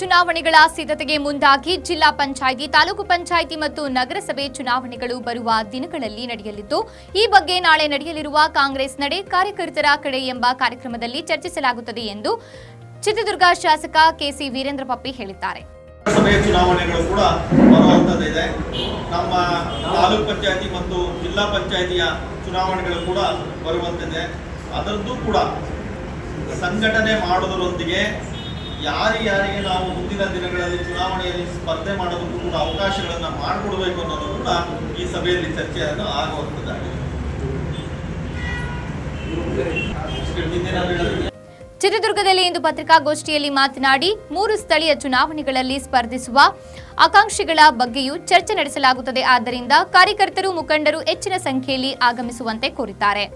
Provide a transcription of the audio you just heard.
ಚುನಾವಣೆಗಳ ಸಿದ್ಧತೆಗೆ ಮುಂದಾಗಿ ಜಿಲ್ಲಾ ಪಂಚಾಯಿತಿ, ತಾಲೂಕು ಪಂಚಾಯಿತಿ ಮತ್ತು ನಗರಸಭೆ ಚುನಾವಣೆಗಳು ಬರುವ ದಿನಗಳಲ್ಲಿ ನಡೆಯಲಿದ್ದು, ಈ ಬಗ್ಗೆ ನಾಳೆ ನಡೆಯಲಿರುವ ಕಾಂಗ್ರೆಸ್ ನಡೆ ಕಾರ್ಯಕರ್ತರ ಕಡೆ ಎಂಬ ಕಾರ್ಯಕ್ರಮದಲ್ಲಿ ಚರ್ಚಿಸಲಾಗುತ್ತದೆ ಎಂದು ಚಿತ್ರದುರ್ಗ ಶಾಸಕ ಕೆಸಿ ವೀರೇಂದ್ರ ಪಪ್ಪಿ ಹೇಳಿದ್ದಾರೆ ಚುನಾವಣೆಗಳು ಕೂಡ ಇದೆ. ನಮ್ಮ ತಾಲೂಕ್ ಪಂಚಾಯತಿ ಮತ್ತು ಜಿಲ್ಲಾ ಪಂಚಾಯತಿಯ ಚುನಾವಣೆಗಳು ಕೂಡ ಬರುವಂತಿದೆ ಅದರದ್ದು ಕೂಡ ಸಂಘಟನೆ ಮಾಡೋದರೊಂದಿಗೆ ಯಾರಿಗೆ ನಾವು ಮುಂದಿನ ದಿನಗಳಲ್ಲಿ ಚುನಾವಣೆಯಲ್ಲಿ ಸ್ಪರ್ಧೆ ಮಾಡೋದಕ್ಕೂ ಕೂಡ ಅವಕಾಶಗಳನ್ನು ಮಾಡಿಕೊಡ್ಬೇಕು ಅನ್ನೋದು ಕೂಡ ಈ ಸಭೆಯಲ್ಲಿ ಚರ್ಚೆಯನ್ನು ಆಗುವಂಥದ್ದಾಗಿದೆ. ಚಿತ್ರದುರ್ಗದಲ್ಲಿ ಇಂದು ಪತ್ರಿಕಾಗೋಷ್ಠಿಯಲ್ಲಿ ಮಾತನಾಡಿ ಮೂರು ಸ್ಥಳೀಯ ಚುನಾವಣೆಗಳಲ್ಲಿ ಸ್ಪರ್ಧಿಸುವ ಆಕಾಂಕ್ಷಿಗಳ ಬಗ್ಗೆಯೂ ಚರ್ಚೆ ನಡೆಸಲಾಗುತ್ತದೆ. ಆದ್ದರಿಂದ ಕಾರ್ಯಕರ್ತರು ಮುಖಂಡರು ಹೆಚ್ಚಿನ ಸಂಖ್ಯೆಯಲ್ಲಿ ಆಗಮಿಸುವಂತೆ ಕೋರಿದ್ದಾರೆ.